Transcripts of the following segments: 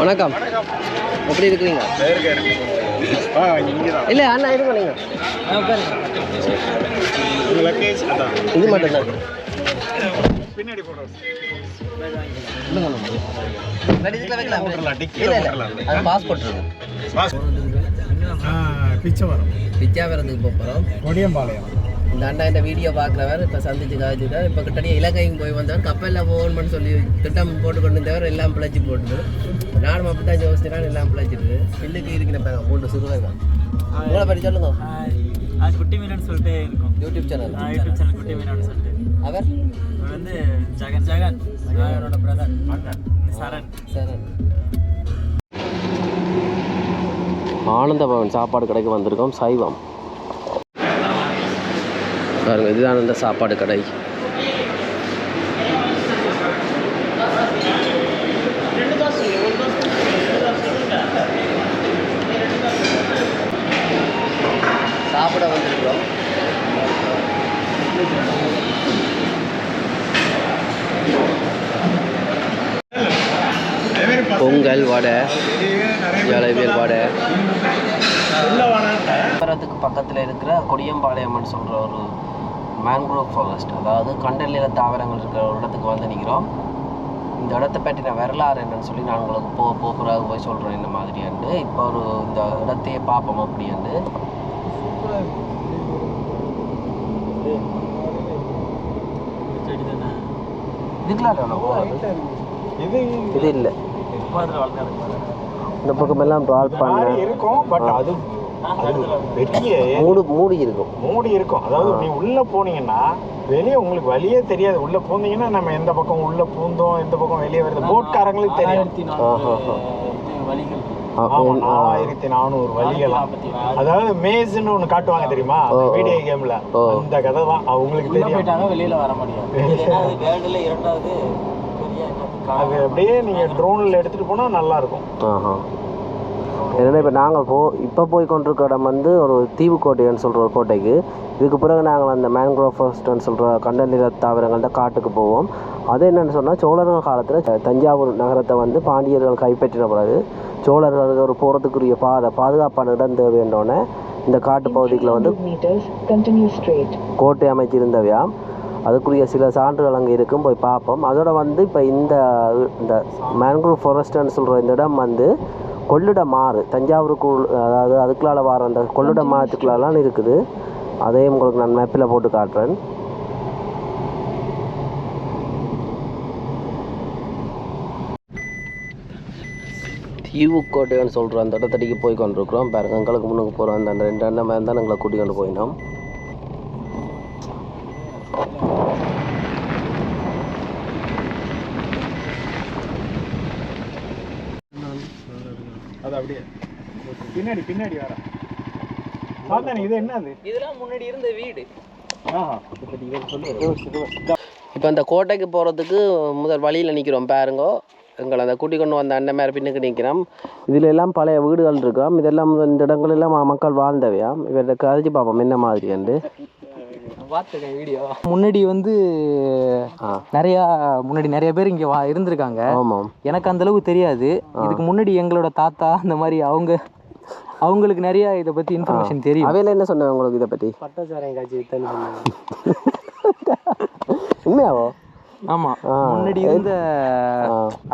வணக்கம். எப்படி இருக்கிறீங்க? இல்லை அண்ணா இருங்க நீங்கள் இது மட்டும்தான். பின்னாடி பாஸ்போர்ட் இருக்கு பிச்சை வரும். வித்யாபுரத்துக்கு போக போகிறோம் கொடியம்பாளையம். இந்த அண்ணா இந்த வீடியோ பார்க்குறவர் இப்போ சந்திச்சு காய்ச்சிட்டார் இப்போ கிட்டடியே இலங்கைக்கு போய் வந்தவர் கப்பலில் போகணும்னு சொல்லி திட்டம் போட்டு கொண்டு வந்தவர் எல்லாம் பிழைச்சி போட்டுது. நானும் அப்படி தான் எல்லாம் பிழைச்சிட்டு பில்லுக்கு இருக்கிற பேங்க மூன்று சிறுவர் தான் உங்களை பற்றி சொல்லுங்க. அது குட்டி மீனான்னு சொல்லிட்டு இருக்கும். யூடியூப் சேனல் யூடியூப் சேனல் குட்டி மீனான்னு சொல்லிட்டு. அவர்? இவர் வந்து ஜெகன் ஜெகன். அவரோட பிரதர் சரண். சரி ஆனந்த பவன் சாப்பாடு கடைக்கு வந்திருக்கோம் சைவம். பாருங்க இதுதான் அந்த சாப்பாடு கடை சாப்பிட வந்திருக்கோம் பொங்கல் வடை ஜலேபியல் வடை. நகரத்துக்கு பக்கத்தில் இருக்கிற கொடியம்பாளையம்னு சொல்கிற ஒரு மேங்க்ரோவ் ஃபாரஸ்ட் அதாவது கண்டல் தாவரங்கள் இருக்கிற ஒரு இடத்துக்கு வந்து நிற்கிறோம் இந்த இடத்த பற்றின வரலாறு என்னன்னு சொல்லி நான் உங்களுக்கு போ போக்குறாக போய் சொல்கிறேன் இந்த மாதிரியாண்டு இப்போ ஒரு இந்த இடத்தையே பார்ப்போம் அப்படியாண்டு செடி தானே இதுக்கெல்லாம் இல்லை போகிறது இது இது இல்லை. இந்த பக்கம் எல்லாம் ட்ரால் பண்ண இருக்கும் பட் அது அது பெரிய மூடு மூடி இருக்கும். மூடி இருக்கும். அதாவது நீ உள்ள போனீங்கன்னா வெளியே உங்களுக்கு வழியே தெரியாது. உள்ள பூந்தீங்கன்னா நம்ம எந்த பக்கம் உள்ள பூந்தோம் எந்த பக்கம் வெளியே வருது. போட்காரங்களுக்கு தெரியும். நாலாயிரத்தி நானூறு வழிகளாம் அதாவது மேஸ்ன்னு ஒண்ணு காட்டுவாங்க தெரியுமா. வீடியோ கேம்ல. அந்த கதை தான் அவங்களுக்கு தெரியும். போயிட்டாங்க வெளியில வர முடியாது. வேர்ல்டுல இரண்டாவது பெரிய என்ன அது அப்படியே நீங்க ட்ரோன்ல எடுத்துட்டு போனா நல்லா இருக்கும் ஆஹா. ஏன்னா இப்போ நாங்கள் போ இப்போ போய் கொண்டிருக்க இடம் வந்து ஒரு தீவு கோட்டைன்னு சொல்கிற ஒரு கோட்டைக்கு. இதுக்கு பிறகு நாங்கள் அந்த மேங்க்ரோவ் ஃபாரஸ்ட்னு சொல்கிற கண்டல் நில தாவரங்கள்ட்ட காட்டுக்கு போவோம். அது என்னன்னு சொன்னால் சோழர்கள் காலத்தில் தஞ்சாவூர் நகரத்தை வந்து பாண்டியர்கள் கைப்பற்றின பிறகு சோழர்களுக்கு ஒரு போகிறதுக்குரிய பாதை பாதுகாப்பான இடம் தேவைன்றோன்னே இந்த காட்டு பகுதிக்குள்ள வந்து. கோட்டை அமைச்சிருந்தவையாம் அதுக்குரிய சில சான்றுகள் அங்கே இருக்கும் போய் பார்ப்போம். அதோட வந்து இப்போ இந்த இந்த மேங்க்ரோவ் ஃபாரஸ்ட்னு சொல்கிற இந்த இடம் வந்து கொள்ளிட மாறு தஞ்சாவூருக்கு அதாவது அதுக்குள்ளால வர அந்த கொள்ளிட மாறத்துக்குள்ளலாம் இருக்குது. அதையும் உங்களுக்கு நான் மேப்பில் போட்டு காட்டுறேன். தீவுக்கோட்டைன்னு சொல்கிற அந்த இடத்தடிக்கு போய் கொண்டிருக்கிறோம். பாருங்க எங்களுக்கு முன்னுக்கு போகிறோம் அந்த ரெண்டு அண்ணன் மேலே தான் எங்களை கூட்டி கொண்டு போயினோம். அது அப்படியே. பின்னாடி பின்னாடி வர பார்த்தேன் இது என்னது? இதெல்லாம் முன்னாடி இருந்த வீடு. இப்போ அந்த கோட்டைக்கு போகிறதுக்கு முதல் வழியில் நிற்கிறோம் பாருங்கோ. எங்களை அந்த கூட்டி கொண்டு வந்த அண்ணன் மேலே பின்னுக்கு நிற்கிறோம் இதில் எல்லாம் பழைய வீடுகள் இருக்காம். இதெல்லாம் இந்த இடங்கள் எல்லாம் ம- மக்கள் வாழ்ந்தவையாம். இவர்கிட்ட கதைச்சு பார்ப்போம். என்ன மாதிரி பார்த்துருக்கேன் வீடியோ. முன்னாடி வந்து நிறையா முன்னாடி நிறைய பேர் இங்கே வா இருந்திருக்காங்க. ஆமாம். எனக்கு அந்த அளவுக்கு தெரியாது. இதுக்கு முன்னாடி எங்களோட தாத்தா அந்த மாதிரி அவங்க அவங்களுக்கு நிறைய இதை பத்தி இன்ஃபர்மேஷன் தெரியும். அவையில் என்ன சொன்னேன் உங்களுக்கு இதை பற்றி பட்டாச்சாரம் வித்தல் உண்மையாவோ? ஆமா. முன்னாடி இருந்த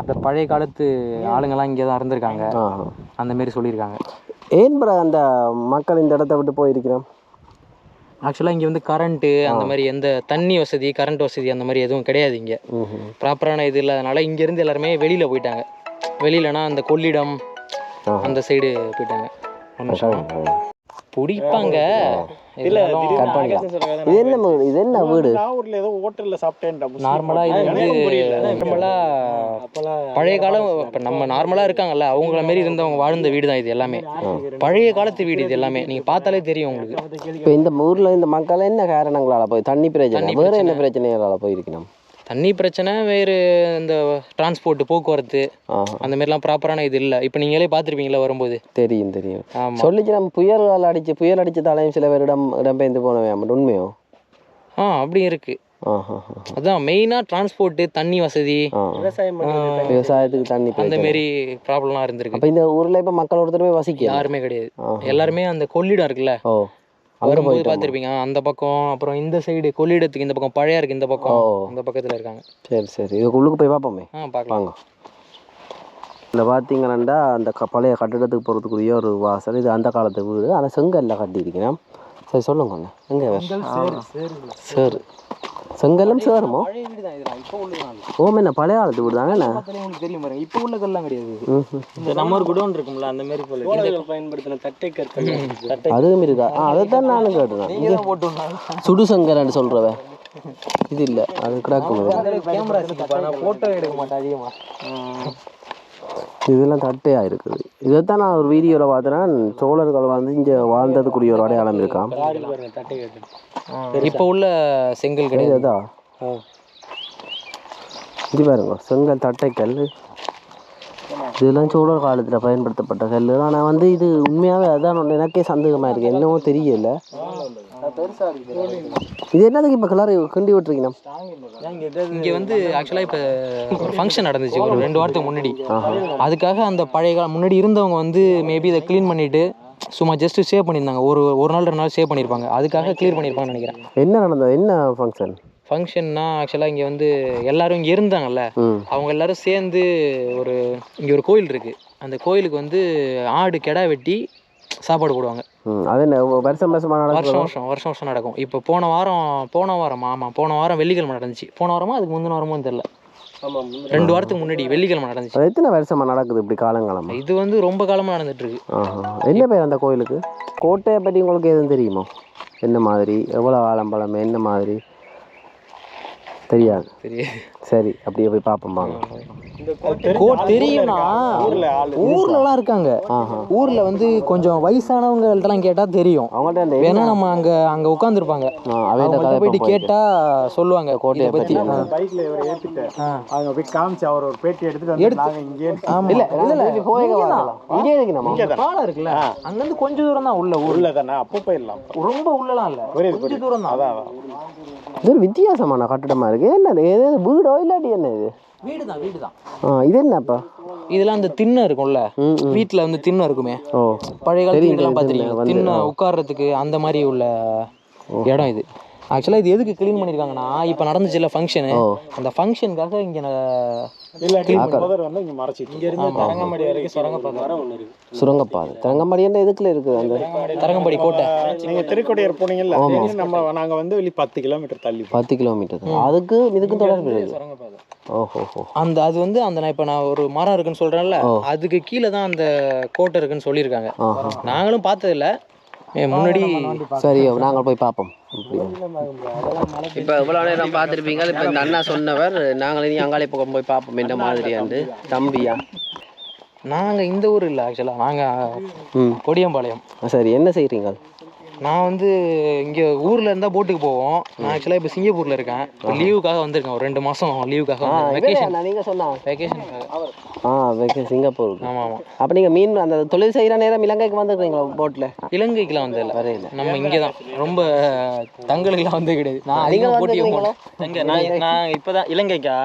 அந்த பழைய காலத்து ஆளுங்கெல்லாம் இங்கே தான் இருந்திருக்காங்க. அந்த மாதிரி சொல்லியிருக்காங்க. ஏன் பிற அந்த மக்கள் இந்த இடத்த விட்டு போயிருக்கிறோம்? ஆக்சுவலாக இங்கே வந்து கரண்ட்டு அந்த மாதிரி எந்த தண்ணி வசதி கரண்ட் வசதி அந்த மாதிரி எதுவும் கிடையாது இங்கே. ப்ராப்பரான இது இல்லாதனால இங்கேருந்து எல்லாருமே வெளியில் போயிட்டாங்க. வெளியிலனா அந்த கொள்ளிடம். அந்த சைடு போயிட்டாங்க. பிடிப்பாங்க. இல்ல கட் பண்ணிக்கலாம் இது என்ன வீடு இது என்ன வீடு? நாகூர்ல ஏதோ ஹோட்டல்ல சாப்பிட்டேன் நார்மலாக இது வந்து நார்மலாக பழைய காலம் இப்போ நம்ம நார்மலாக இருக்காங்கல்ல அவங்கள மாரி இருந்தவங்க வாழ்ந்த வீடு தான் இது எல்லாமே. பழைய காலத்து வீடு இது எல்லாமே. நீங்கள் பார்த்தாலே தெரியும் உங்களுக்கு. இப்போ இந்த ஊரில் இந்த மக்கள் என்ன காரணங்களால் போய் தண்ணி பிரச்சனை வேறு பிரச்சனை. என்ன பிரச்சனைகளால் போயிருக்கணும்? தண்ணி பிரச்சனை வேறு இந்த டிரான்ஸ்போர்ட் போக்குவரத்து அந்த மாதிரிலாம் ப்ராப்பரான இது இல்லை. இப்போ நீங்களே பார்த்துருப்பீங்களா வரும்போது? தெரியும் தெரியும். சொல்லிச்சு நம்ம புயல் அடிச்சு புயல் அடிச்ச தலையும் சில பேர் இடம் இடம்பெயர்ந்து போனவே உண்மையோ? ஆ அப்படி இருக்கு. அதான் மெயினாக டிரான்ஸ்போர்ட்டு தண்ணி வசதி ஆ. விவசாயத்துக்கு தண்ணி அந்த மாரி ப்ராப்ளம்லாம் இருந்திருக்கு. அப்போ இந்த ஊரில் இப்போ மக்கள் ஒருத்தர் போய் வசிக்க யாருமே கிடையாது. எல்லாருமே அந்த கொள்ளிடம் இருக்குல்ல? வரும்போது போயிட்டு பார்த்துருப்பீங்க. அந்த பக்கம் அப்புறம் இந்த சைடு கொள்ளிடத்துக்கு இந்த பக்கம் பழையா இருக்கு இந்த பக்கம் ஓ. அந்த பக்கத்தில் இருக்காங்க. சரி சரி. இதுக்கு உள்ளுக்கு போய் பார்ப்போமே. ஆ பார்க்கலாம். வாங்க. இதில் பார்த்தீங்கன்னா அந்த க பழைய கட்டிடத்துக்கு போகிறதுக்குரிய ஒரு வாசல். இது அந்த காலத்து வீடு. ஆனால் செங்கல்ல கட்டியிருக்கிறேன். சரி சொல்லுங்க அண்ணா எங்கே சேரு. செங்கல்லும் சேருமோ? ஓம் என்ன பழைய காலத்து வீடு தானே உங்களுக்கு தெரியும் பாருங்க. இப்போ உள்ள கல்லாம் கிடையாது. இந்த நம்ம ஒரு குடோன் இருக்கும்ல அந்த மாதிரி போல. பயன்படுத்தின தட்டை கற்கள். அதுவும் இருக்கா அதை தான் நானும் கேட்டேன். நீங்க தான் போட்டு. சுடு செங்கல்னு சொல்கிறவ இது இல்லை அது கிடக்கும் கேமரா போட்டோ எடுக்க மாட்டேன் அதிகமா. இதெல்லாம் தட்டையாக இருக்குது. இதைத்தான் நான் ஒரு வீடியோவில் பார்த்தேன்னா சோழர்கள் வந்து இங்கே வாழ்ந்ததுக்குரிய ஒரு அடையாளம் இருக்கான் இப்போ உள்ள செங்கல் கிடையாது. இதா இது பாருங்க செங்கல் தட்டைக்கல். இதெல்லாம் சோழர் காலத்தில் பயன்படுத்தப்பட்ட கல் ஆனால் வந்து இது உண்மையாகவே அதான் எனக்கே சந்தேகமாக இருக்குது என்னவோ தெரியல. இது என்னதுக்கு இப்போ கலர் கிண்டி விட்டுருக்கீங்க? இங்க வந்து ஆக்சுவலா இப்ப ஒரு ஃபங்க்ஷன் நடந்துச்சு. ஒரு ரெண்டு வாரத்துக்கு முன்னாடி. அதுக்காக அந்த பழைய காலம் முன்னாடி இருந்தவங்க வந்து மேபி இதை க்ளீன் பண்ணிட்டு சும்மா ஜஸ்ட் சேவ் பண்ணியிருந்தாங்க. ஒரு ஒரு நாள் ரெண்டு நாள் சேவ் பண்ணியிருப்பாங்க. அதுக்காக க்ளியர் பண்ணியிருப்பாங்கன்னு நினைக்கிறேன். என்ன நடந்தது? என்ன ஃபங்க்ஷன் ஃபங்க்ஷன்னா ஆக்சுவலாக இங்கே வந்து எல்லாரும் இங்கே இருந்தாங்கல்ல அவங்க எல்லாரும் சேர்ந்து ஒரு இங்கே ஒரு கோயில் இருக்குது அந்த கோயிலுக்கு வந்து ஆடு கெடா வெட்டி சாப்பாடு போடுவாங்க. அது வருஷம் வருஷமாக வருஷம் நடக்கும் வருஷம் வருஷம் வருஷம் நடக்கும். இப்போ போன வாரம் போன வாரம் ஆமாம் போன வாரம் வெள்ளிக்கிழமை நடந்துச்சு. போன வாரமா அதுக்கு முந்தின வாரமும் தெரியல. ரெண்டு வாரத்துக்கு முன்னாடி வெள்ளிக்கிழமை நடந்துச்சு. அது எத்தனை வருஷமாக நடக்குது இப்படி காலங்காலமாக இது வந்து ரொம்ப காலமாக நடந்துட்டு இருக்கு என்ன பேர் அந்த கோயிலுக்கு? கோட்டையை பற்றி உங்களுக்கு எதுவும் தெரியுமோ? என்ன மாதிரி? எவ்வளோ ஆலம்பழம் என்ன மாதிரி? தெரியாது. சரி சரி அப்படியே போய் பார்ப்போம் வாங்க. கோ தெரியும்னா ஊர்ல ஆளு ஊர்லலாம் இருக்காங்க. ஆஹா. ஊர்ல வந்து கொஞ்சம் வயசானவங்கள்ட்டலாம் கேட்டா தெரியும். வேணா நம்ம அங்க அங்க உட்காந்துருப்பாங்க அவங்கள்ட்ட போயிட்டு. கேட்டா சொல்லுவாங்க கோட்டையை பத்தி. பைக்ல இவரை ஏத்திட்டு. அவங்க போய் காமிச்சு அவர் ஒரு பேட்டி எடுத்துட்டு வந்து நாங்க இங்கே ஆமா. இல்ல இல்ல. இங்கே பாலம் இருக்குல்ல? அங்கிருந்து கொஞ்சம் தூரம் தான் உள்ள ஊர். உள்ள தானே அப்போ போயிடலாம். ரொம்ப உள்ளலாம் இல்ல. கொஞ்சம் தூரம் தான் அதான் வித்தியாசமான கட்டிடமா இருக்கு. என்ன இது ஏதாவது வீடோ இல்லாட்டி என்ன இது? வீடு தான் வீடு தான் ஆ இது என்னப்பா? இதெல்லாம் அந்த திண்ணை இருக்கும்ல? வீட்ல வந்து திண்ணை இருக்குமே. ஓ பழைய காலத்து தெரியும், வீடெல்லாம் பார்த்துருக்கீங்க திண்ணை உட்கார்றதுக்கு அந்த மாதிரி உள்ள இடம் இது. ஆக்சுவலாக இது எதுக்கு க்ளீன் பண்ணியிருக்காங்கன்னா இப்போ நடந்துச்சுல்ல ஃபங்க்ஷனு ஓ. அந்த ஃபங்க்ஷனுக்காக இங்கே சுரங்கப்பாதை. தரங்கம்பாடி என்ன எதுக்குல இருக்குது அந்த? தரங்கம்பாடி கோட்டை. நீங்க திருக்கோடையார் போனீங்கல்ல நம்ம நாங்க வந்து வெளி பத்து கிலோமீட்டர் தள்ளி. பத்து கிலோமீட்டர் அதுக்கு இதுக்கும் தொடர்பு இருக்குது சுரங்கப்பாதை. ஓஹோ ஹோ அந்த அது வந்து அந்த நான் இப்போ நான் ஒரு மரம் இருக்குன்னு சொல்கிறேன்ல அதுக்கு கீழே தான் அந்த கோட்டை இருக்குன்னு சொல்லியிருக்காங்க. நாங்களும் பார்த்ததில்ல. முன்னாடி சரி நாங்கள் போய் பார்ப்போம். இப்போ இவ்வளோ நேரம் பார்த்துருப்பீங்க? இப்போ இந்த அண்ணா சொன்னவர் நாங்கள் இனி அங்காளி பக்கம் போய் பார்ப்போம். என்ன மாதிரியாண்டு தம்பியா? நாங்கள் இந்த ஊர் இல்லை ஆக்சுவலாக நாங்கள் கொடியம்பாளையம். சரி என்ன செய்கிறீங்க நான் வந்து இங்கே ஊரில் இருந்தால் போட்டுக்கு போவோம். நான் ஆக்சுவலாக இப்போ சிங்கப்பூரில் இருக்கேன். இப்போ லீவுக்காக வந்திருக்கேன். ஒரு ரெண்டு மாதம் லீவுக்காக வெக்கேஷன் நீங்கள் சொன்னா. வெக்கேஷனுக்காக ஆ வெக்கே சிங்கப்பூருக்கு. ஆமாம் ஆமாம் அப்போ நீங்கள் மீன் அந்த தொழில் செய்கிற நேரம் இலங்கைக்கு வந்துருக்கீங்களா போட்டில் இலங்கைக்குலாம் வந்ததில்ல. வரையில. நம்ம இங்கே தான் ரொம்ப தங்களுக்குலாம் வந்து கிடையாது. நான் அதிகமாக போட்டி எங்க நான் நான் இப்பதான் இலங்கைக்கா?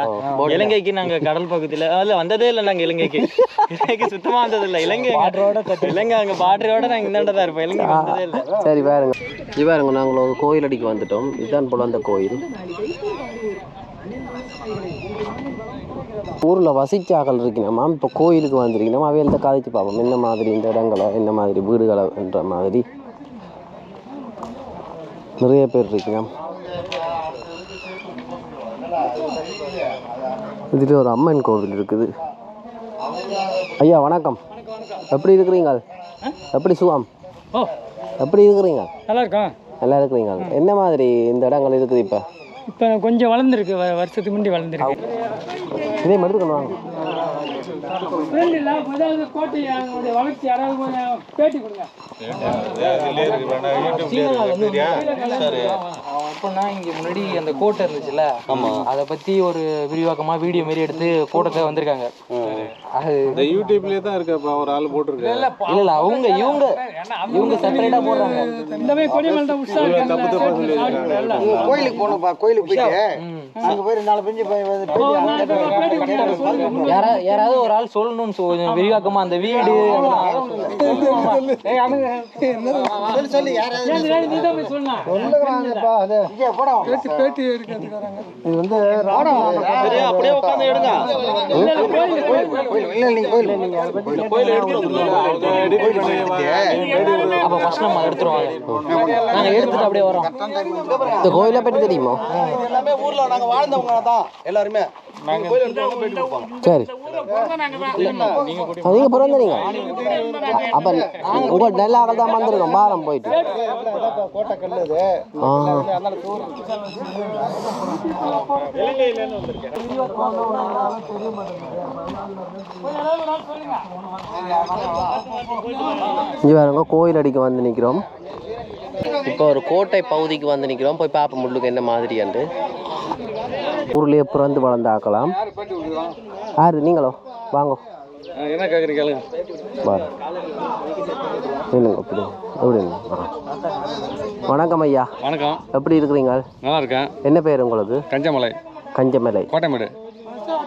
இலங்கைக்கு நாங்க கடல் பக்கத்துல அதுல வந்ததே இல்லை நாங்க இலங்கைக்கு. இலங்கைக்கு சுத்தமா வந்தது இல்ல இலங்கை இலங்கை அங்க பாட்டரோட நாங்க இந்தாண்ட தான் இருப்போம் இலங்கை வந்ததே இல்லை. சரி பாருங்க. இது பாருங்க நாங்கள் ஒரு கோயில் அடிக்கு வந்துட்டோம். இதுதான் போல அந்த கோயில். ஊரில் வசிச்சாக்கள் இருக்கணுமா? இப்போ கோயிலுக்கு வந்திருக்கணும்? அவையில்தான் கதைச்சு பார்ப்போம்? என்ன மாதிரி இந்த இடங்களை என்ன மாதிரி வீடுகளைன்ற மாதிரி. நிறைய பேர் இருக்கணும். இதில் ஒரு அம்மன் கோவில் இருக்குது. ஐயா வணக்கம். எப்படி இருக்கிறீங்க? எப்படி சுகம்? எப்படி இருக்கிறீங்க? நல்லா இருக்கோம். நல்லா இருக்கிறீங்க. என்ன மாதிரி இந்த இடங்கள் இருக்குது இப்போ? இப்போ கொஞ்சம் வளர்ந்துருக்கு வ- வருஷத்துக்கு முன்னாடி வளர்ந்துருக்கு. இதே மாதிரி எடுத்துக்கணும் வாங்க. கோட்டை வளர்ச்சி யாராவது கொஞ்சம் பேட்டி கொடுங்க. அப்போனா இங்கே முன்னாடி அந்த கோட்டை இருந்துச்சுல்ல அதை பற்றி ஒரு விரிவாக்கமாக வீடியோ மாரி எடுத்து போட்டதை வந்திருக்காங்க. அது இந்த யூடியூப்லயே தான் இருக்கு அப்ப ஒரு ஆள் போட்டிருக்காரு இல்ல இல்ல அவங்க இவங்க இவங்க செப்பரேட்டா போடுறாங்க. இந்த மாதிரி கோயிலுக்கு போனப்பா கோயில் கோயிலுக்கு போயிட்டு அங்க போய் நாலு பெஞ்சு யாராவது ஒரு ஆள் சொல்லணும்னு சொ- கொஞ்சம் விரிவாக்கமா அந்த வீடு சொல்லு சொல்லு யாராவது சொல்லுங்கப்பா அது இங்கே போடா இது வந்து ராணம் அப்படியே உட்காந்து எடுங்க இல்ல நீங்க கோயில் நீங்க அதை பத்தி கோயில் அப்ப ஃபர்ஸ்ட் நம்ம எடுத்துருவாங்க நாங்க எடுத்துட்டு அப்படியே வரோம் இந்த கோயிலை பற்றி தெரியுமா எல்லாமே ஊர்ல நாங்க வாழ்ந்தவங்க தான். எல்லாருமே சரி அப்போ உங்கள் நெல்லாக தான் வந்திருக்கோம் பாரம் போயிட்டு. கோட்டை கல்லு இது ஆ. இங்கே பாருங்க கோயில் அடிக்க வந்து நிற்கிறோம் இப்போ ஒரு கோட்டை பகுதிக்கு வந்து நிற்கிறோம் போய் பார்ப்போம் முள்ளுக்கு என்ன மாதிரியாண்டு ஊர்லேயே பிறந்து வளர்ந்து ஆக்கலாம். யாரு நீங்களோ? வாங்க. என்ன கேட்குறீங்க இல்லைங்க அப்படி எப்படிங்க. வணக்கம் ஐயா. வணக்கம். எப்படி இருக்கிறீங்க? நல்லா இருக்கேன் என்ன பேர் உங்களுக்கு? கஞ்சமலை. கஞ்சமலை. கோட்டைமேடு.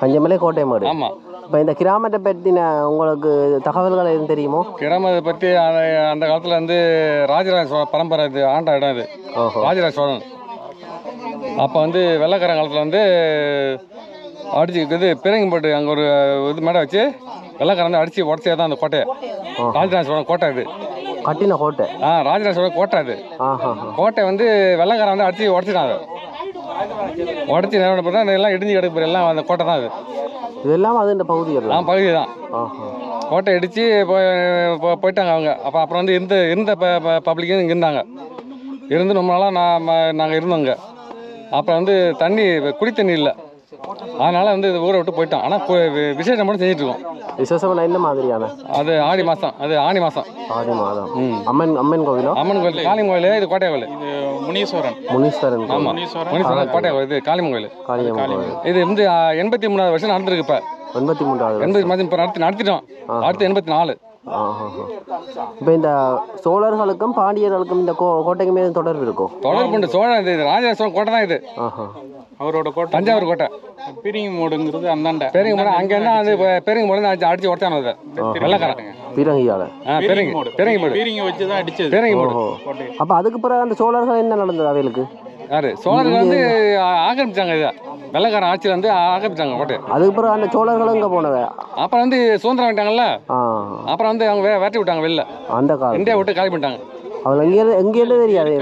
கஞ்சமலை கோட்டைமாடு. ஆமாம் இப்போ இந்த கிராமத்தை பற்றின உங்களுக்கு தகவல்கள் எதுவும் தெரியுமோ? கிராமத்தை பற்றி அந்த காலத்தில் வந்து ராஜராஜ சோழ பரம்பரை இது ஆண்ட இடம் இது. ராஜராஜ சோழன். அப்போ வந்து வெள்ளைக்காரன் காலத்தில் வந்து அடிச்சு இது பிறங்கப்பட்டு அங்கே ஒரு இது மேடை வச்சு வெள்ளைக்காரன் வந்து அடித்து உடச்சே தான் அந்த கோட்டையை ராஜராஜ சோழன் கோட்டை இது கட்டின கோட்டை. ஆ ராஜராஜ சோழன் கோட்டை ஆஹா கோட்டை வந்து வெள்ளைக்காரன் வந்து அடிச்சு உடச்சிட்டான் அதை. உடச்சி நேரம் பார்த்தா எல்லாம் இடிஞ்சு கிடக்கு எல்லாம் அந்த கோட்டை தான் அது. இதெல்லாம் அது இந்த பகுதி எல்லாம். நான் பகுதி தான். கோட்டை இடித்து போயிட்டாங்க அவங்க. அப்போ அப்புறம் வந்து இருந்த இருந்த பப்ளிக்கும் இங்கே இருந்தாங்க. இருந்து ரொம்ப நாளாக நான் நாங்கள் இருந்தோங்க அப்புறம் வந்து தண்ணி குடி தண்ணி இல்லை. அதனால் வந்து இது ஊரை விட்டு போயிட்டோம். ஆனால் விசேஷம் மட்டும் செஞ்சுட்டு இருக்கோம். விசேஷம்னா என்ன மாதிரியான? அது ஆடி மாதம் அது ஆணி மாதம் ஆடி மாதம். ம். அம்மன் அம்மன் கோவிலோ? அம்மன் கோயில் காளியம்மன் கோயில் இது கோட்டை கோயில் முனீஸ்வரன். முனீஸ்வரன் கோவில். ஆமாம் முனீஸ்வரன் கோட்டை கோயில் இது காளியம்மன் கோயில் காளியம்மன் கோவில். இது வந்து எண்பத்தி மூணாவது வருஷம் நடந்திருக்கு இப்போ. எண்பத்தி மூன்றாவது எண்பது மாதம் இப்போ நடத்தி நடத்திட்டோம். அடுத்து எண்பத்தி நாலு. இப்போ இந்த சோழர்களுக்கும் பாண்டியர்களுக்கும் இந்த கோ கோட்டைக்கு மீது தொடர்பு இருக்கும் தொடர்பு உண்டு. சோழன் இது ராஜராஜ சோழன் கோட்டை தான் இது. ஆஹா. அவரோட கோட்டை. தஞ்சாவூர் கோட்டை. பீரிங்கி மூடுங்கிறது அந்தாண்ட. பெருங்க போனால் அங்கே என்ன அது பெருங்க போது அடிச்சு அடிச்சு உடச்சானது அதை வெள்ளக்காரன். பீரங்கியால. ஆ பெருங்கி. பெருங்கி போடு பீரிங்கி வச்சு தான் அடிச்சது. போடு ஓஹோ. அப்போ அதுக்கு பிறகு அந்த சோழர்கள் என்ன நடந்தது அவைகளுக்கு யாரு? சோழர்கள் வந்து ஆக்கிரமிச்சாங்க இதை. வெள்ளக்காரன் ஆட்சியில் வந்து ஆக்கிரமிச்சாங்க கோட்டை. அதுக்கு பிறகு அந்த சோழர்களும் இங்கே போனவ அப்புறம் வந்து சுதந்திரம் வாங்கிட்டாங்கல்ல ஆ. அப்புறம் வந்து அவங்க வே- விரட்டி விட்டாங்க வெளில. அந்த காலம் இந்தியா விட்டு காலி பண்ணிட்டாங்க. அவங்க எங்கே எங்கேன்னு தெரியாது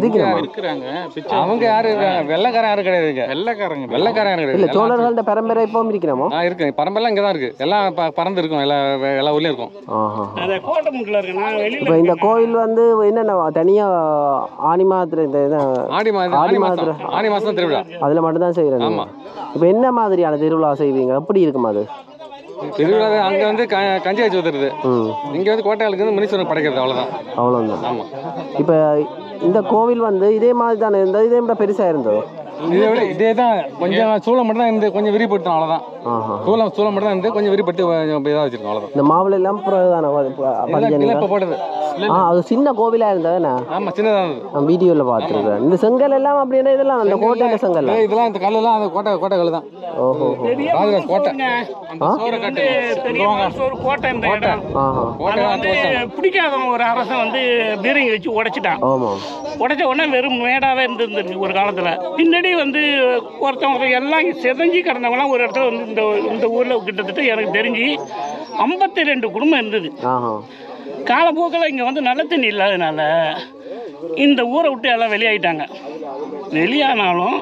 இருக்கிறாங்க. பிச்சை அவங்க யாரு? இருக்காங்க வெள்ளக்காரன் யாரும் கிடையாது இங்க. வெள்ளைக்காரங்க வெள்ளக்காரன் யாரும் இல்லை கிடையாது சோழர்கள்ட்ட பரம்பரை இப்பவும் இருக்கிறோமோ? இருக்கு. பரம்பெல்லாம் இங்கே தான் இருக்கு. எல்லாம் பறந்து இருக்கும். எல்லா எல்லா ஊர்லேயும் இருக்கும். இப்போ இந்த கோயில் வந்து என்னென்ன தனியாக ஆனி மாதத்துல இந்த இது ஆடி மாதம் ஆடி. மாதம் ஆடி மாதம் தான் திருவிழா. அதில் மட்டும்தான் செய்கிறேன் ஆமா. இப்போ என்ன மாதிரியான திருவிழா செய்வீங்க? எப்படி இருக்கும் அது? திருவிழா அங்கே வந்து க கஞ்சி வச்சு ஊத்துறது. ம். இங்கே வந்து கோட்டையாளுக்கு வந்து முனீஸ்வரன் படைக்கிறது அவ்வளோதான் அவ்வளோதான் ஆமாம் இப்போ இந்த கோவில் வந்து இதே மாதிரி தானே இருந்தது? இதே விட பெருசாக இருந்ததோ? இதை விட இதே தான் கொஞ்சம் சூளம் மட்டும் தான் இருந்து கொஞ்சம் விரிப்படுத்தோம் அவ்வளோதான் சூளம் சூளம் மட்டும் தான் இருந்து கொஞ்சம் விரிப்படுத்தி கொஞ்சம் இதாக வச்சிருக்கோம் அவ்வளோதான் இந்த மாவுல எல்லாம் இப்போ போட்டது. ஆ அது சின்ன கோவிலாக இருந்ததுண்ணா ஆமாம் சின்னதாக இருந்தது. நான் வீடியோவில் பார்த்துருக்கேன். இந்த செங்கல் எல்லாம் அப்படின்னா இதெல்லாம் அந்த கோட்டையில் செங்கல் இதெல்லாம் இந்த கல்லெல்லாம் அந்த கோட்டை கோட்டை கல் தான். ஓஹோ. கோட்டை. பெரிய ஒரு கோட்டை. கோட்டை. அரசன் வந்து பீரங்கி வச்சு உடைச்சிட்டான். ஆமாம் உடைச்ச உடனே வெறும் மேடாவே இருந்திருக்கு ஒரு காலத்துல. பின்னாடி வந்து ஒருத்தவங்க எல்லாம் செதஞ்சு கிடந்தவங்களாம் ஒரு இடத்துல வந்து இந்த இந்த ஊர்ல கிட்டத்தட்ட எனக்கு தெரிஞ்சு ஐம்பத்தி ரெண்டு குடும்பம் இருந்தது. ஆஹா. காலப்போக்கில் இங்கே வந்து நல்ல தண்ணி இல்லாதனால இந்த ஊரை விட்டு எல்லாம் வெளியாயிட்டாங்க. வெளியானாலும்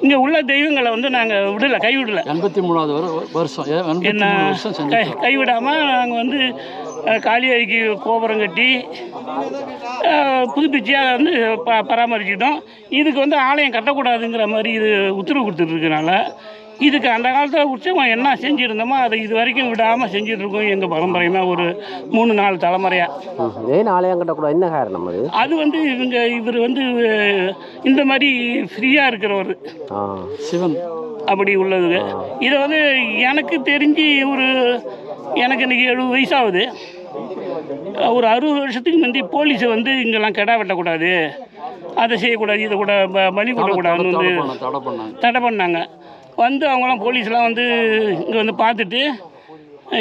இங்கே உள்ள தெய்வங்களை வந்து நாங்கள் விடல கைவிடல. எண்பத்தி மூணாவது வரு- வருஷம். என்ன? கை கைவிடாமல் நாங்கள் வந்து காளியாய்க்கு கோபுரம் கட்டி புதுப்பிச்சு அதை வந்து ப பராமரிச்சுக்கிட்டோம். இதுக்கு வந்து ஆலயம் கட்டக்கூடாதுங்கிற மாதிரி இது உத்தரவு கொடுத்துட்ருக்கனால இதுக்கு அந்த காலத்தில் உற்சவம் என்ன செஞ்சுருந்தோமோ அதை இது வரைக்கும் விடாமல் செஞ்சுட்டு இருக்கோம் எங்கள் பரம்பரையுமே ஒரு மூணு நாலு தலைமுறையாக. ஏன் ஆலயம் கட்டக்கூடாது என்ன காரணம் அது? அது வந்து இவங்க இவர் வந்து இந்த மாதிரி ஃப்ரீயாக இருக்கிறவர். சிவன். அப்படி உள்ளது இதை வந்து எனக்கு தெரிஞ்சு ஒரு எனக்கு இன்னைக்கு எழுபது வயசாகுது. ஒரு அறுபது வருஷத்துக்கு முந்தி போலீஸ் வந்து இங்கெல்லாம் கெடா வெட்டக்கூடாது. அதை செய்யக்கூடாது இதை கூட ப- பலி கொடுக்கக்கூடாதுன்னு வந்து தடை பண்ண- தடை பண்ணாங்க. தடை பண்ணாங்க. வந்து அவங்களாம் போலீஸ்லாம் வந்து இங்கே வந்து பார்த்துட்டு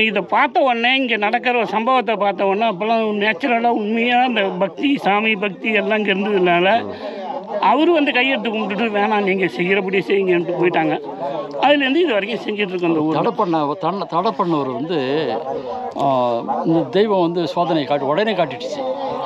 இதை பார்த்த உடனே இங்கே நடக்கிற ஒரு சம்பவத்தை பார்த்த உடனே அப்போல்லாம் நேச்சுரலாக உண்மையாக அந்த பக்தி சாமி பக்தி எல்லாம் இங்கே இருந்ததுனால அவர் வந்து கையெடுத்து கும்பிட்டுட்டு வேணாம் நீங்கள் செய்கிறபடியே செய்யுங்கன்ட்டு போயிட்டாங்க. அதுலேருந்து இது வரைக்கும் செஞ்சுட்டு இருக்கோம் அந்த ஊர். தடை பண்ண தன்னை தடை பண்ணவர் வந்து இந்த தெய்வம் வந்து சோதனை காட்டி உடனே காட்டிடுச்சு.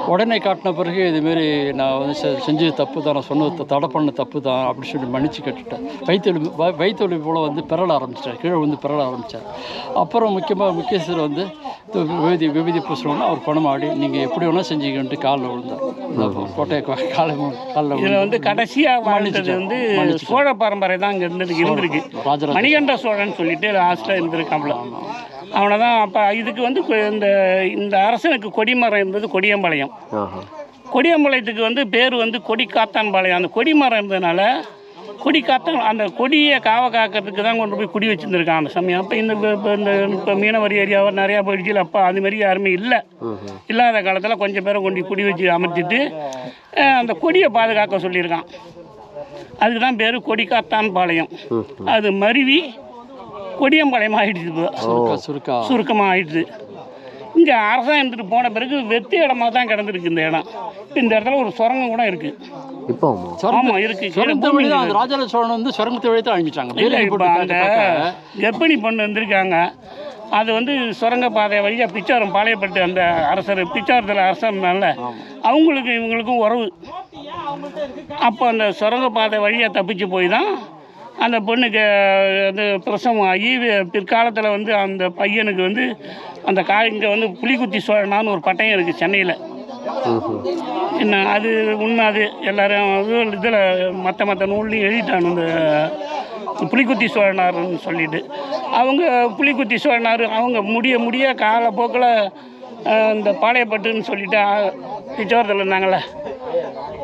உடனே காட்டின பிறகு இதுமாரி நான் வந்து செஞ்சது தப்பு தான் நான் சொன்னது தடை பண்ண தப்பு தான் அப்படின்னு சொல்லி மன்னிச்சு கட்டுட்டேன். வயிற்றுவலி வ- வயிற்றுவலி போல் வந்து பிறள ஆரம்பிச்சிட்டார் கீழே வந்து பிறள ஆரம்பித்தார் அப்புறம் முக்கியமாக முக்கியஸ்தர் வந்து விபதி விபதி பூசணும்னா அவர் பணமாடி நீங்கள் எப்படி வேணால் செஞ்சீங்கன்ட்டு காலில் விழுந்தார். இந்த கோட்டையை கா- காலை காலில் இதில் வந்து கடைசியாக வாழ்ந்தது. வந்து. சோழ பரம்பரை தான் இங்கே இருந்தது இருந்திருக்கு. ராஜராஜ மணிகண்ட சோழன் சொல்லிட்டு லாஸ்ட்டில் இருந்திருக்காப்புல அவனை தான் அப்போ இதுக்கு வந்து இந்த இந்த அரசனுக்கு கொடிமரம் இருந்தது கொடியம்பாளையம். கொடியம்பாளையத்துக்கு வந்து பேர் வந்து கொடி காத்தான் பாளையம் அந்த கொடிமரம் இருந்ததுனால கொடி காத்தான் அந்த கொடியை காவ காக்கிறதுக்கு தான் கொண்டு போய் குடி வச்சுருந்துருக்கான் அந்த சமயம் அப்போ இந்த இப்ப- இந்த இப்போ மீனவர் ஏரியாவை நிறையா போயிடுச்சு அப்போ அது மாதிரி யாருமே இல்லை. இல்லாத காலத்தில் கொஞ்சம் பேரை கொண்டு குடி வச்சு அமர்த்திட்டு அந்த கொடியை பாதுகாக்க சொல்லியிருக்கான். அதுக்கு தான் பேர் கொடிக்காத்தான் பாளையம் அது மருவி கொடியம்பாளையம் ஆயிடுச்சு இப்போ சுருக்கா. சுருக்கா சுருக்கமாக ஆயிடுது இங்கே அரசாங்கம் இருந்துட்டு போன பிறகு வெத்தி இடமா தான் கிடந்திருக்கு இந்த இடம். இந்த இடத்துல ஒரு சுரங்கம் கூட இருக்கு. இப்போ ஆமாம் இருக்கு. கீழே சுரங்கத்தை பூமி வழி தான். ராஜராஜ சோழன் வந்து சுரங்கத்தை வழி தான் பார்க்க கர்ப்பிணி பொண்ணு வந்திருக்காங்க. அது வந்து சுரங்க பாதை வழியாக பிச்சாரம் பாளையப்பட்டு அந்த அரசர் பிச்சாரத்தில் அரசர்னால அவங்களுக்கு இவங்களுக்கும் உறவு. அப்போ அந்த சுரங்க பாதை வழியாக தப்பிச்சு போய் தான் அந்த பொண்ணுக்கு அது பிரசவம் ஆகி பிற்காலத்தில் வந்து அந்த பையனுக்கு வந்து அந்த கா இங்கே வந்து புலிக்குத்தி சோழனான்னு ஒரு பட்டயம் இருக்குது சென்னையில். என்ன அது உண்மை அது எல்லாரும் இதில் மற்ற மற்ற நூல்லையும் எழுதிட்டான் இந்த புலிக்குத்தி சோழனார்னு சொல்லிட்டு. அவங்க புலிக்குத்தி சோழனார் அவங்க முடிய முடிய காலப்போக்கில் இந்த பாளையப்பட்டுன்னு சொல்லிட்டு பிச்சோரத்தில் இருந்தாங்களே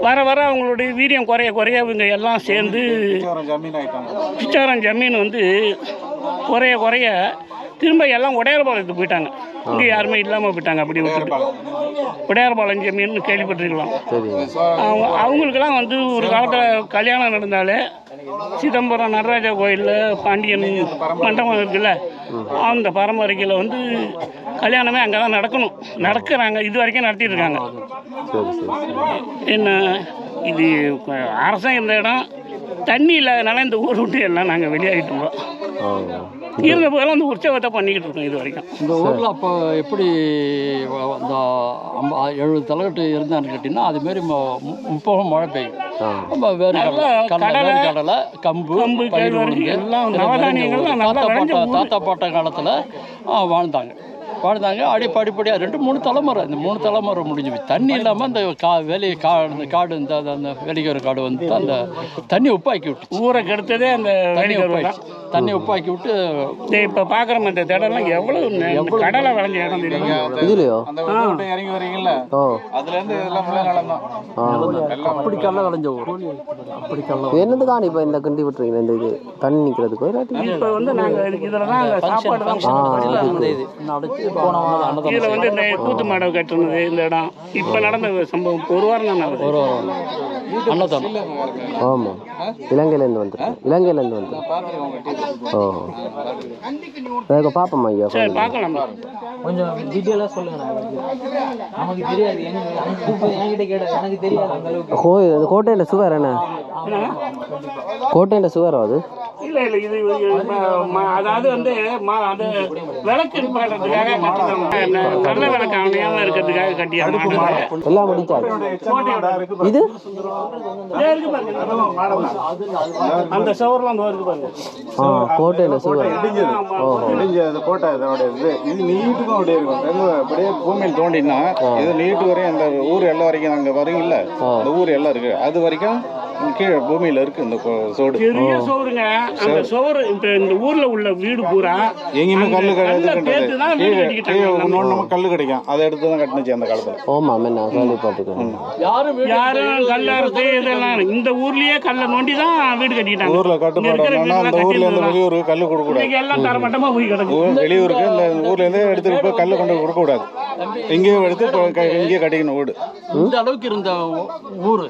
வர வர அவங்களுடைய வீரியம் குறைய குறைய இவங்க எல்லாம் சேர்ந்து பிச்சாரம் ஜமீன் வந்து குறைய குறைய திரும்ப எல்லாம் உடையார்பாளையத்துக்கு போயிட்டாங்க. இங்கே யாருமே இல்லாமல் போயிட்டாங்க அப்படி விட்டுட்டு. உடையார்பாளையம். ஜமீன் கேள்விப்பட்டிருக்கலாம். அவங்க அவங்களுக்கெல்லாம் வந்து ஒரு காலத்தில் கல்யாணம் நடந்தாலே சிதம்பரம் நடராஜா கோயிலில் பாண்டியன் மண்டபம் இருக்குல்ல அந்த பரம்பரைக்கில் வந்து கல்யாணமே அங்கே தான் நடக்கணும். நடக்கிறாங்க இது வரைக்கும் நடத்திட்டு இருக்காங்க. என்ன இது இப்ப அரசாங்கம் இருந்த இடம் தண்ணி இல்லாதனால இந்த ஊர் விட்டு எல்லாம் நாங்கள் வெளியாகிட்டோம் ஆ இருந்த போதெல்லாம் அந்த உற்சவத்தை பண்ணிக்கிட்டு இருக்கோம் இது வரைக்கும். இந்த ஊரில் அப்போ எப்படி இந்த அம்ப எழுபது தலைகட்டு இருந்தான்னு கேட்டிங்கன்னா அதுமாரி முப்பகம் மழை பெய்யும். ரொம்ப வேறு கடலை கடலை கடலை, வேறு கடலை கம்பு கம்பு, எல்லாம். தாத்தா பாட்டா காலத்தில் வாழ்ந்தாங்க. வாழ்ந்தாங்க அடி படிப்படியாக ரெண்டு மூணு தலைமுறை. இந்த மூணு தலைமுறை முடிஞ்சு. தண்ணி இல்லாமல் அந்த கா வேலி கா இந்த காடு இந்த அந்த- அந்த வேலிக்கோர காடு வந்து அந்த தண்ணி உப்பாக்கி விட்டுச்சு. ஊரை கெடுத்ததே அந்த தண்ணி உப்பாக்கி தண்ணி உப்பாக்கி விட்டு இப்போ பார்க்குறோம் இந்த திடம்லாம் எவ்வளோ கடலை விளைஞ்ச இடம் இதுலையோ? அந்த விட்டு இறங்கி வரீங்கல்ல? ஓ. அதுல இருந்து இதெல்லாம் ஃபுல்லா நிலம் தான். ஆ. அப்படி கல்ல விளைஞ்ச ஊர். அப்படி கல்ல என்னதுக்கான இப்போ இந்த கிண்டி விட்டுறீங்க இந்த இது? தண்ணி நிற்கிறதுக்கோ இப்போ வந்து நாங்கள் இதில் தான் அந்த சாப்பாடு தான் இதில் வந்து இந்த கூத்து மாடை கட்டுனது இந்த இடம் இப்போ நடந்த சம்பவம் ஒரு வாரம் தான் நடந்தது ஒரு வாரம் அன்னதானம் ஆமாம் இலங்கையிலேருந்து வந்துருக்கேன் இலங்கையிலேருந்து வந்துருக்கேன் ஓ வேக பார்ப்போம் ஐயா சரி பார்க்கலாம் கொஞ்சம் டீட்டெயிலாக சொல்லுங்க நமக்கு தெரியாது எங்க என்கிட்ட கேட்ட எனக்கு தெரியாது அந்த அளவுக்கு கோட்டையில் சுகர் என்ன கோட்டையில் சுகர் அது இல்லை இல்லை இது அதாவது வந்து விளக்கு பாடுறதுக்காக விளக்கு இருக்கிறதுக்காக எல்லாம் முடிச்சாச்சு இது அந்த சவர்லாம் அந்த இருக்கு பாருங்க கோட்டை இதோட இது இது நீட்டுக்கும் அப்படியே இருக்கும் அப்படியே பூமியில் தோண்டினா இது நீட்டு வரையும் அந்த ஊர் எல்லாம் வரைக்கும் அங்கே வரீங்கல்ல அந்த ஊர் எல்லாம் இருக்கு. அது வரைக்கும் கீழே பூமியில இருக்கு இந்த சோடு. பெரிய சோறுங்க. அந்த சோறு. இப்போ இந்த ஊர்ல உள்ள வீடு பூரா எங்கேயுமே கல்லு கல்லை கிடையாது நம்ம கல்லு கிடைக்கும். அதை எடுத்து தான் கட்டுனுச்சு அந்த காலத்தில். ஓமாம் என்ன கேள்விப்பட்டிருக்கேன் யாரும் யாரும் கல்லறுத்து இதெல்லாம் இந்த ஊர்லயே கல்லை நோண்டி தான் வீடு கட்டிட்டாங்க ஊர்ல கட்டுப்பாடு அந்த ஊர்ல இருந்து வெளியூருக்கு கல்லு கொடுக்க கூடாது. எல்லாம் தரமட்டமா போய் கிடக்கு. வெளியூருக்கு இந்த ஊர்ல இருந்தே எடுத்துட்டு போய் கல்லு கொண்டு கொடுக்க கூடாது. இங்கேயே எடுத்து இங்கேயே கட்டிக்கணும் வீடு. இந்த அளவுக்கு இருந்த ஊரு.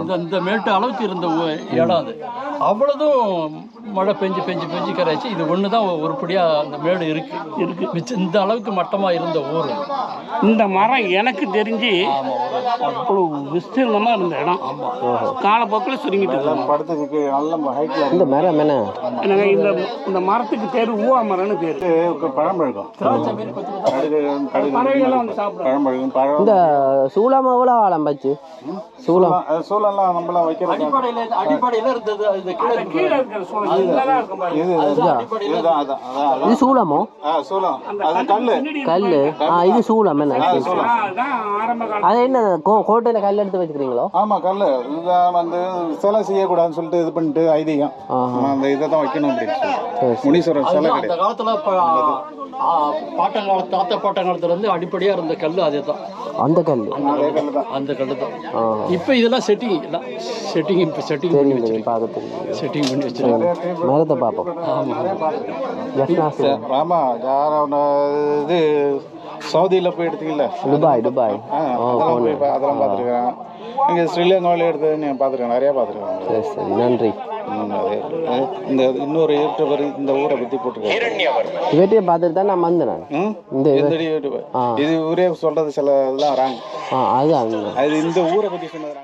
இந்த இந்த மேட்டு அளவுக்கு இருந்த ஊ- இடம் அது. அவ்வளோதும் மழை பெஞ்சு பெஞ்சு பெஞ்சு கரைச்சி இது ஒன்று தான் உருப்படியாக அந்த மேடு இருக்கு. இருக்கு. மிச்சம் இந்த அளவுக்கு மட்டமாக இருந்த ஊர். இந்த மரம் எனக்கு தெரிஞ்சு அவ்வளோ விஸ்தீர்ணமாக இருந்த இடம். காலப்போக்கில் சுருங்கிட்டு இருக்கு. படத்துக்கு நல்ல ஹைட்ல இந்த மரம் என்ன? எனக்கு இந்த இந்த மரத்துக்கு பேர் ஊவா மரம்னு பேர் பழம்பழக்கம். சாப்பிடும் பழம்பழக்கம் பழம். இந்த சூளம் எவ்வளோ ஆழம் பச்சு சூளம். அது சூழல்லாம் நம்மளாம் வைக்கிறது அடிப்படையில் அடிப்படையில் இருந்தது அந்த. இது இதுதான். அதான் அதான் இது சூளமோ? அது கல்லு. கல் ஆ இது சூளம் என்ன? அது என்ன கோ கோட்டையில் கல் எடுத்து வச்சுக்கிறீங்களோ? ஆமா கல்லு. இதான் வந்து சிலை செய்யக்கூடாதுன்னு சொல்லிட்டு இது பண்ணிட்டு ஐதீகம். அந்த இதை தான் வைக்கணும் அப்படின்னு. முனீஸ்வரர் சிலை அந்த காலத்தில் பாட்டங்கால தாத்தா பாட்டங்காலத்துல இருந்து அடிப்படையாக இருந்த கல் அதே தான் அந்த கல் அதே கல்லு தான் அந்த கல் தான் ஆஹா இப்போ இதெல்லாம் செட்டிங் எல்லாம் செட்டிங் இப்போ செட்டிங் பண்ணி வச்சிருக்கேன் செட்டிங் பண்ணி வச்சிருக்கேன் மரத்தை பார்ப்போம். ஜஸ்ட் ஆமா யார் அவன இது? சவுதியில போய் எடுத்தீங்கல்ல துபாய் துபாய். அதெல்லாம் பார்த்துருக்கேன். இங்கே ஸ்ரீலங்காவில் எடுத்தது நான் பார்த்துருக்கேன் நிறையா பார்த்துருக்கேன். சரி சரி. நன்றி. இந்த இன்னொரு யூடியூபர் இந்த ஊரை பற்றி போட்டிருக்காரு. இவற்றையும் பார்த்துட்டு தான் நான் வந்தேன்? இந்த இது ஊரே சொல்றது சில இதெல்லாம் ராங் ஆ அது இந்த ஊரை பற்றி சொன்னது.